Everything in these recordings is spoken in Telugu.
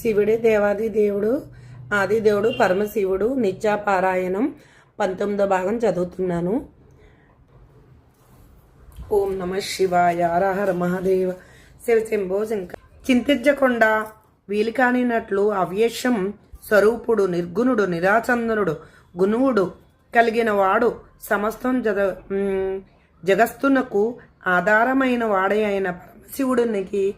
శివుడే దేవాది దేవుడు ఆది దేవుడు పరమశివుడు నిత్యాపారాయణం పంతొమ్మిదో భాగం చదువుతున్నాను. ఓం నమ శివాయ హర మహాదేవ శివశంభో శంకర. చింతించకుండా వీలు కానినట్లు అవ్యశం స్వరూపుడు నిర్గుణుడు నిరాచందనుడు గుణువుడు కలిగిన వాడు సమస్తం జగ జగస్తునకు ఆధారమైన వాడే అయిన పరమశివుడికి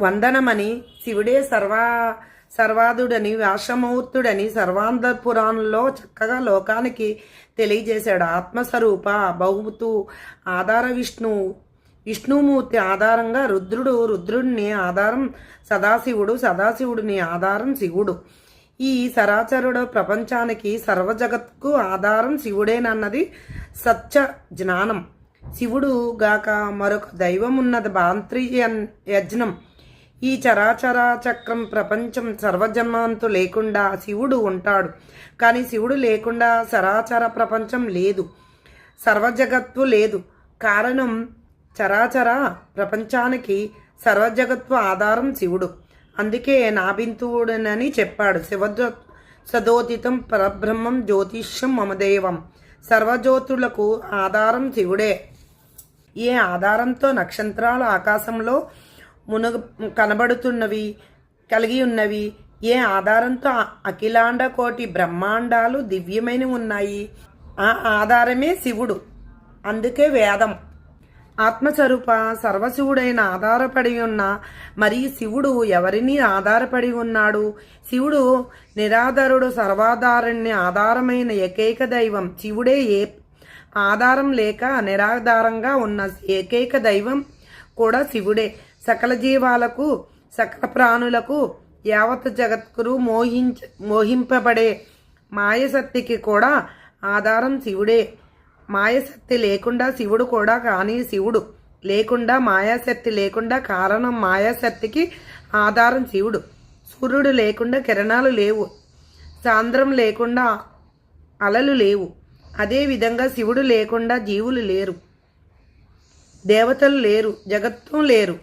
వందనమని శివుడే సర్వా సర్వాదుడని వ్యాసమూర్తుడని సర్వాంధ పురాణంలో చక్కగా లోకానికి తెలియజేశాడు. ఆత్మస్వరూప బహుతు ఆధార విష్ణు విష్ణుమూర్తి ఆధారంగా రుద్రుడు రుద్రుడిని ఆధారం సదాశివుడు సదాశివుడిని ఆధారం శివుడు. ఈ సరాచరుడు ప్రపంచానికి సర్వజగత్కు ఆధారం శివుడేనన్నది సత్య జ్ఞానం. శివుడు గాక మరొక దైవం ఉన్నది భాంత్రి యజ్ఞం. ఈ చరాచరా చక్రం ప్రపంచం సర్వజన్మాంతు లేకుండా శివుడు ఉంటాడు. కానీ శివుడు లేకుండా సరాచర ప్రపంచం లేదు. సర్వజగత్తు లేదు. కారణం చరాచర ప్రపంచానికి సర్వజగత్వ ఆధారం శివుడు. అందుకే నాభింతువుడనని చెప్పాడు. శివజ సదోదితం పరబ్రహ్మం జ్యోతిష్యం మమదేవం సర్వజ్యోతులకు ఆధారం శివుడే. ఏ ఆధారంతో నక్షత్రాలు ఆకాశంలో మునుగ కనబడుతున్నవి కలిగి ఉన్నవి. ఏ ఆధారంతో అఖిలాండ కోటి బ్రహ్మాండాలు దివ్యమైన ఉన్నాయి? ఆ ఆధారమే శివుడు. అందుకే వేదం. ఆత్మస్వరూప సర్వశివుడైన ఆధారపడి ఉన్న మరి శివుడు ఎవరిని ఆధారపడి ఉన్నాడు? శివుడు నిరాధారుడు సర్వాధారుణ్ణి ఆధారమైన ఏకైక దైవం. శివుడే ఏ ఆధారం లేక నిరాధారంగా ఉన్న ఏకైక దైవం కూడా శివుడే. సకల జీవాలకు సకల ప్రాణులకు యావత్ జగత్కురు మోహించ మోహింపబడే మాయశక్తికి కూడా ఆధారం శివుడే. మాయశక్తి లేకుండా శివుడు కూడా కానీ శివుడు లేకుండా మాయాశక్తి లేకుండా కారణం మాయాశక్తికి ఆధారం శివుడు. సూర్యుడు లేకుండా కిరణాలు లేవు. సాంద్రం లేకుండా అలలు లేవు. అదేవిధంగా శివుడు లేకుండా జీవులు లేరు. దేవతలు లేరు జగత్తు లేరు.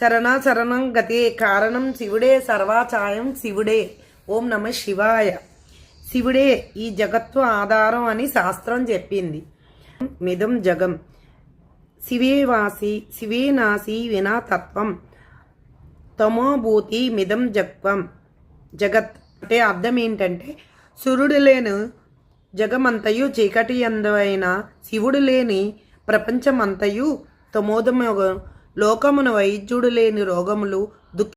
శరణా శరణం గతే కారణం శివుడే సర్వాచాయం శివుడే. ఓం నమ శివాయ. శివుడే ఈ జగత్తు ఆధారం అని శాస్త్రం చెప్పింది. మిదం జగం. శివే వాసి శివే నాసి వినా తత్వం. తమోభూతి మిదం జగ్వం. జగత్ అంటే అర్థం ఏంటంటే సూర్యుడు లేని జగమంతయు చీకటి అందమైన శివుడు లేని ప్రపంచమంతయు తమోదమ లోకమున వైద్యుడు లేని రోగములు